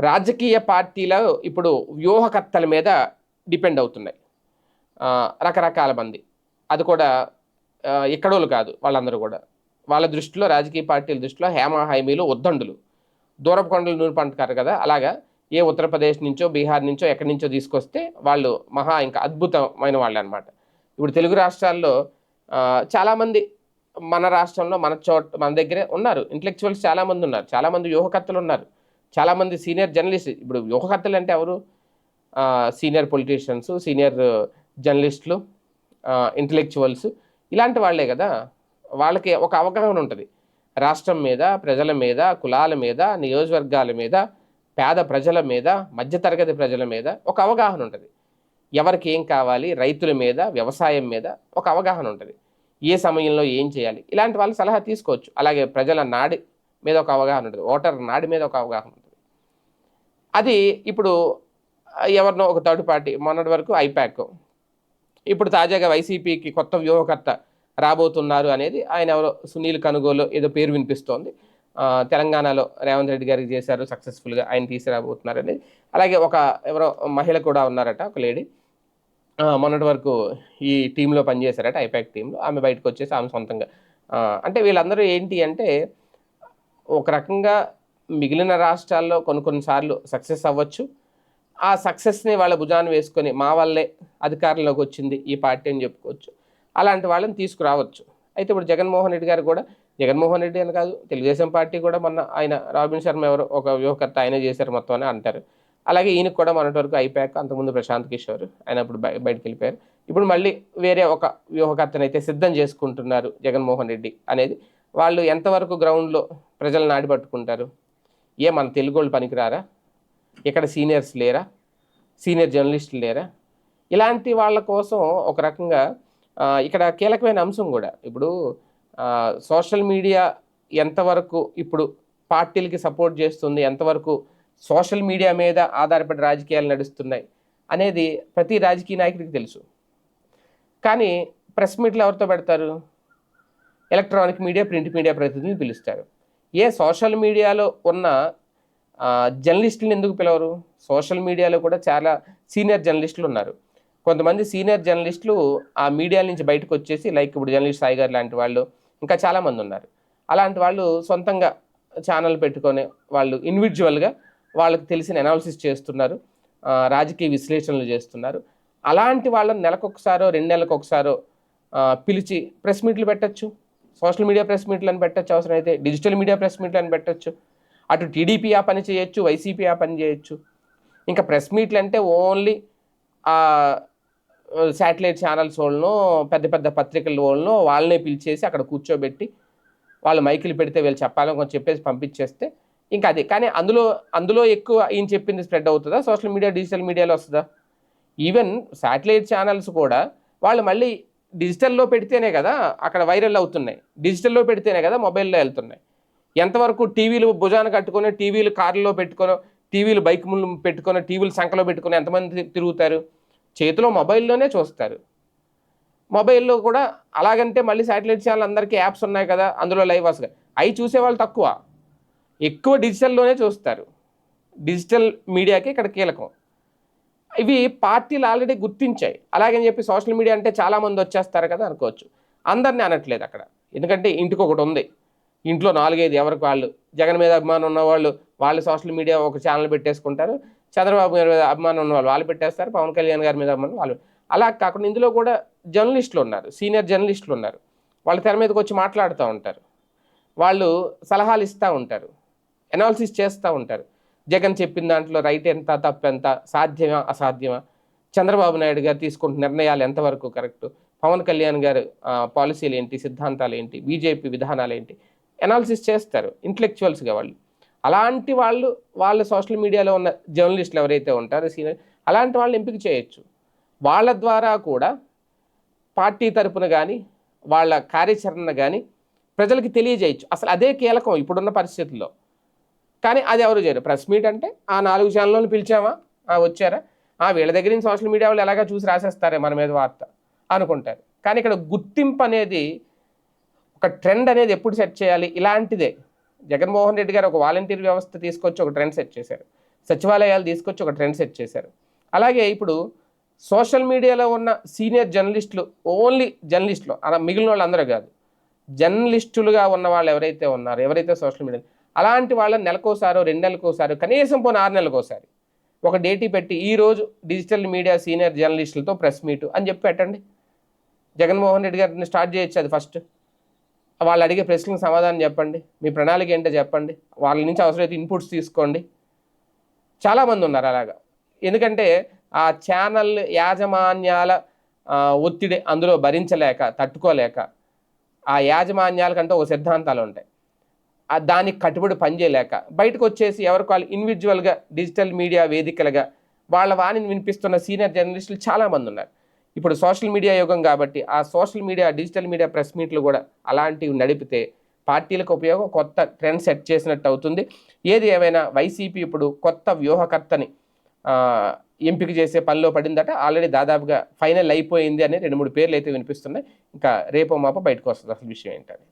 రాజకీయ పార్టీల ఇప్పుడు వ్యూహకర్తల మీద డిపెండ్ అవుతున్నాయి. రకరకాల మంది. అది కూడా ఎక్కడోళ్ళు కాదు వాళ్ళందరూ కూడా. వాళ్ళ దృష్టిలో రాజకీయ పార్టీల దృష్టిలో హేమ హైమీలు ఉద్దండులు. దూరపు కొండలు నూనె పంటారు కదా? అలాగా ఏ ఉత్తరప్రదేశ్ నుంచో బీహార్ నుంచో ఎక్కడి నుంచో తీసుకొస్తే వాళ్ళు మహా ఇంకా అద్భుతమైన వాళ్ళు అనమాట ఇప్పుడు తెలుగు రాష్ట్రాల్లో చాలామంది మన రాష్ట్రంలో మన చోట మన దగ్గరే ఉన్నారు. ఇంటలెక్చువల్స్ చాలామంది ఉన్నారు. చాలామంది వ్యూహకర్తలు ఉన్నారు. చాలామంది సీనియర్ జర్నలిస్ట్ ఇప్పుడు వ్యూహకర్తలు అంటే ఎవరు? సీనియర్ పొలిటీషియన్స్ సీనియర్ జర్నలిస్టులు ఇంటలెక్చువల్స్ ఇలాంటి వాళ్ళే కదా? వాళ్ళకి ఒక అవగాహన ఉంటుంది. రాష్ట్రం మీద ప్రజల మీద కులాల మీద నియోజకవర్గాల మీద పేద ప్రజల మీద మధ్యతరగతి ప్రజల మీద ఒక అవగాహన ఉంటుంది. ఎవరికి ఏం కావాలి? రైతుల మీద వ్యవసాయం మీద ఒక అవగాహన ఉంటుంది. ఏ సమయంలో ఏం చేయాలి? ఇలాంటి వాళ్ళు సలహా తీసుకోవచ్చు. అలాగే ప్రజల నాడి మీద ఒక అవగాహన ఉంటుంది. ఓటర్ నాడి మీద ఒక అవగాహన ఉంటుంది. అది ఇప్పుడు ఎవరినో ఒక థర్డ్ పార్టీ మొన్నటి వరకు ఐపాక్. ఇప్పుడు తాజాగా వైసీపీకి కొత్త వ్యూహకర్త రాబోతున్నారు అనేది ఆయన ఎవరో సునీల్ కనుగోలు ఏదో పేరు వినిపిస్తోంది. తెలంగాణలో రేవంత్ రెడ్డి గారికి చేశారు సక్సెస్ఫుల్గా ఆయన తీసుకురాబోతున్నారు అనేది. అలాగే ఒక ఎవరో మహిళ కూడా ఉన్నారట ఒక లేడీ. మొన్నటి వరకు ఈ టీంలో పనిచేశారట ఐపాక్ టీంలో. ఆమె బయటకు వచ్చేసి ఆమె సొంతంగా అంటే వీళ్ళందరూ ఏంటి అంటే ఒక రకంగా మిగిలిన రాష్ట్రాల్లో కొన్ని కొన్నిసార్లు సక్సెస్ అవ్వచ్చు. ఆ సక్సెస్ని వాళ్ళ భుజాన్ని వేసుకొని మా వల్లే అధికారంలోకి వచ్చింది ఈ పార్టీ అని చెప్పుకోవచ్చు. అలాంటి వాళ్ళని తీసుకురావచ్చు. అయితే ఇప్పుడు జగన్మోహన్ రెడ్డి గారు కూడా జగన్మోహన్ రెడ్డి అని కాదు తెలుగుదేశం పార్టీ కూడా మొన్న ఆయన రాబిన్ శర్మ ఎవరు ఒక వ్యూహకర్త ఆయన చేశారు మొత్తం అని అంటారు. అలాగే ఈయనకు కూడా మొన్నటి వరకు అయిపోయాక అంతకుముందు ప్రశాంత్ కిషోర్ ఆయన ఇప్పుడు బయ బయటకు వెళ్ళిపోయారు. ఇప్పుడు మళ్ళీ వేరే ఒక వ్యూహకర్తను అయితే సిద్ధం చేసుకుంటున్నారు జగన్మోహన్ రెడ్డి అనేది. వాళ్ళు ఎంతవరకు గ్రౌండ్లో ప్రజలను ఆడిపట్టుకుంటారు? ఏ మన తెలుగు వాళ్ళు పనికిరారా? ఇక్కడ సీనియర్స్ లేరా? సీనియర్ జర్నలిస్టులు లేరా? ఇలాంటి వాళ్ళ కోసం ఒక రకంగా ఇక్కడ కీలకమైన అంశం కూడా. ఇప్పుడు సోషల్ మీడియా ఎంతవరకు ఇప్పుడు పార్టీలకి సపోర్ట్ చేస్తుంది ఎంతవరకు సోషల్ మీడియా మీద ఆధారపడి రాజకీయాలు నడుస్తున్నాయి అనేది ప్రతి రాజకీయ నాయకుడికి తెలుసు. కానీ ప్రెస్ మీట్లు ఎవరితో పెడతారు? ఎలక్ట్రానిక్ మీడియా ప్రింట్ మీడియా ప్రతినిధులు పిలుస్తారు. ఏ సోషల్ మీడియాలో ఉన్న జర్నలిస్టులను ఎందుకు పిలవరు? సోషల్ మీడియాలో కూడా చాలా సీనియర్ జర్నలిస్టులు ఉన్నారు. కొంతమంది సీనియర్ జర్నలిస్టులు ఆ మీడియా నుంచి బయటకు వచ్చేసి లైక్ ఇప్పుడు జర్నలిస్ట్ సాయి గారు లాంటి వాళ్ళు ఇంకా చాలామంది ఉన్నారు. అలాంటి వాళ్ళు సొంతంగా ఛానల్ పెట్టుకొని వాళ్ళు ఇండివిజువల్గా వాళ్ళకి తెలిసిన అనాలిసిస్ చేస్తున్నారు. రాజకీయ విశ్లేషణలు చేస్తున్నారు. అలాంటి వాళ్ళని నెలకొకసారో రెండు నెలలకు ఒకసారో పిలిచి ప్రెస్ మీట్లు పెట్టచ్చు. సోషల్ మీడియా ప్రెస్ మీట్లు అని పెట్టచ్చు అవసరమైతే డిజిటల్ మీడియా ప్రెస్ మీట్లు అని పెట్టచ్చు. అటు టీడీపీ ఆ పని చేయొచ్చు వైసీపీ ఆ పని చేయొచ్చు. ఇంకా ప్రెస్ మీట్లు అంటే ఓన్లీ శాటిలైట్ ఛానల్స్ వాళ్ళను పెద్ద పెద్ద పత్రికల వాళ్ళను వాళ్ళనే పిలిచేసి అక్కడ కూర్చోబెట్టి వాళ్ళు మైకులు పెడితే వీళ్ళు చెప్పాలని కొంచెం చెప్పేసి పంపించేస్తే ఇంకా అదే. కానీ అందులో అందులో ఎక్కువ ఈయన చెప్పింది స్ప్రెడ్ అవుతుందా? సోషల్ మీడియా డిజిటల్ మీడియాలో వస్తుందా? ఈవెన్ శాటిలైట్ ఛానల్స్ కూడా వాళ్ళు మళ్ళీ డిజిటల్లో పెడితేనే కదా అక్కడ వైరల్ అవుతున్నాయి. డిజిటల్లో పెడితేనే కదా మొబైల్లో వెళ్తున్నాయి. ఎంతవరకు టీవీలు భుజాన కట్టుకొని టీవీలు కార్లో పెట్టుకొని టీవీలు బైక్ ముందు పెట్టుకొని టీవీలు సంఖలో పెట్టుకొని ఎంతమంది తిరుగుతారు? చేతిలో మొబైల్లోనే చూస్తారు. మొబైల్లో కూడా అలాగంటే మళ్ళీ శాటిలైట్ ఛానల్ అందరికీ యాప్స్ ఉన్నాయి కదా అందులో లైవ్ వస్తాయి అవి చూసేవాళ్ళు తక్కువ. ఎక్కువ డిజిటల్లోనే చూస్తారు. డిజిటల్ మీడియాకి ఇక్కడ కీలకం. ఇవి పార్టీలు ఆల్రెడీ గుర్తించాయి. అలాగని చెప్పి సోషల్ మీడియా అంటే చాలామంది వచ్చేస్తారు కదా అనుకోవచ్చు. అందరినీ అనట్లేదు అక్కడ. ఎందుకంటే ఇంటికి ఒకటి ఉంది. ఇంట్లో నాలుగైదు ఎవరికి వాళ్ళు? జగన్ మీద అభిమానం ఉన్నవాళ్ళు వాళ్ళు సోషల్ మీడియా ఒక ఛానల్ పెట్టేసుకుంటారు. చంద్రబాబు గారి మీద అభిమానం ఉన్న వాళ్ళు వాళ్ళు పెట్టేస్తారు. పవన్ కళ్యాణ్ గారి మీద అభిమానం వాళ్ళు. అలా కాకుండా ఇందులో కూడా జర్నలిస్టులు ఉన్నారు. సీనియర్ జర్నలిస్టులు ఉన్నారు. వాళ్ళు తెర మీదకి వచ్చి మాట్లాడుతూ ఉంటారు. వాళ్ళు సలహాలు ఇస్తూ ఉంటారు. అనాలిసిస్ చేస్తూ ఉంటారు. జగన్ చెప్పిన దాంట్లో రైట్ ఎంత తప్పు ఎంత సాధ్యమా అసాధ్యమా? చంద్రబాబు నాయుడు గారు తీసుకుంటున్న నిర్ణయాలు ఎంతవరకు కరెక్ట్? పవన్ కళ్యాణ్ గారు పాలసీలు ఏంటి సిద్ధాంతాలు ఏంటి బీజేపీ విధానాలు ఏంటి అనాలిసిస్ చేస్తారు ఇంటలెక్చువల్స్గా వాళ్ళు. అలాంటి వాళ్ళు వాళ్ళ సోషల్ మీడియాలో ఉన్న జర్నలిస్టులు ఎవరైతే ఉంటారో సీనియర్ అలాంటి వాళ్ళు ఎంపిక చేయొచ్చు. వాళ్ళ ద్వారా కూడా పార్టీ తరపున కానీ వాళ్ళ కార్యాచరణ కానీ ప్రజలకి తెలియజేయచ్చు. అసలు అదే కీలకం ఇప్పుడున్న పరిస్థితుల్లో. కానీ అది ఎవరు చేయరు. ప్రెస్ మీట్ అంటే ఆ నాలుగు ఛానళ్ళను పిలిచామా ఆ వచ్చారా? ఆ వీళ్ళ దగ్గర నుంచి సోషల్ మీడియా వాళ్ళు ఎలాగా చూసి రాసేస్తారే మన మీద వార్త? అనుకుంటారు. కానీ ఇక్కడ గుర్తింపు అనేది ఒక ట్రెండ్ అనేది ఎప్పుడు సెట్ చేయాలి? ఇలాంటిదే. జగన్మోహన్ రెడ్డి గారు ఒక వాలంటీర్ వ్యవస్థ తీసుకొచ్చి ఒక ట్రెండ్ సెట్ చేశారు. సచివాలయాలు తీసుకొచ్చి ఒక ట్రెండ్ సెట్ చేశారు. అలాగే ఇప్పుడు సోషల్ మీడియాలో ఉన్న సీనియర్ జర్నలిస్టులు ఓన్లీ జర్నలిస్టులు అలా మిగిలిన వాళ్ళందరూ కాదు. జర్నలిస్టులుగా ఉన్న వాళ్ళు ఎవరైతే ఉన్నారో ఎవరైతే సోషల్ మీడియా అలాంటి వాళ్ళని నెలకోసారో రెండు నెలలకోసారి కనీసం పోనీ ఆరు నెలలకోసారి ఒక డేటీ పెట్టి ఈరోజు డిజిటల్ మీడియా సీనియర్ జర్నలిస్టులతో ప్రెస్ మీట్ అని చెప్పి పెట్టండి. జగన్మోహన్ రెడ్డి గారిని స్టార్ట్ చేయొచ్చు అది ఫస్ట్. వాళ్ళు అడిగే ప్రశ్నలకు సమాధానం చెప్పండి. మీ ప్రణాళిక ఏంటో చెప్పండి. వాళ్ళ నుంచి అవసరమైతే ఇన్పుట్స్ తీసుకోండి. చాలామంది ఉన్నారు అలాగా. ఎందుకంటే ఆ ఛానల్ యాజమాన్యాల ఒత్తిడి అందులో భరించలేక తట్టుకోలేక ఆ యాజమాన్యాల కంటే ఒక సిద్ధాంతాలు ఉంటాయి. దానికి కట్టుబడి పనిచేయలేక బయటకు వచ్చేసి ఎవరికి వాళ్ళు ఇండివిజువల్గా డిజిటల్ మీడియా వేదికలుగా వాళ్ళ వాణిని వినిపిస్తున్న సీనియర్ జర్నలిస్టులు చాలామంది ఉన్నారు. ఇప్పుడు సోషల్ మీడియా యుగం కాబట్టి ఆ social media digital media press మీట్లు కూడా అలాంటివి నడిపితే పార్టీలకు ఉపయోగం కొత్త ట్రెండ్ సెట్ చేసినట్టు అవుతుంది. ఏది ఏమైనా వైసీపీ ఇప్పుడు కొత్త వ్యూహకర్తని ఎంపిక చేసే పనిలో పడిందట ఆల్రెడీ దాదాపుగా ఫైనల్ అయిపోయింది అని రెండు మూడు పేర్లు అయితే వినిపిస్తున్నాయి. ఇంకా రేపో మాప బయటకు వస్తుంది అసలు విషయం ఏంటని.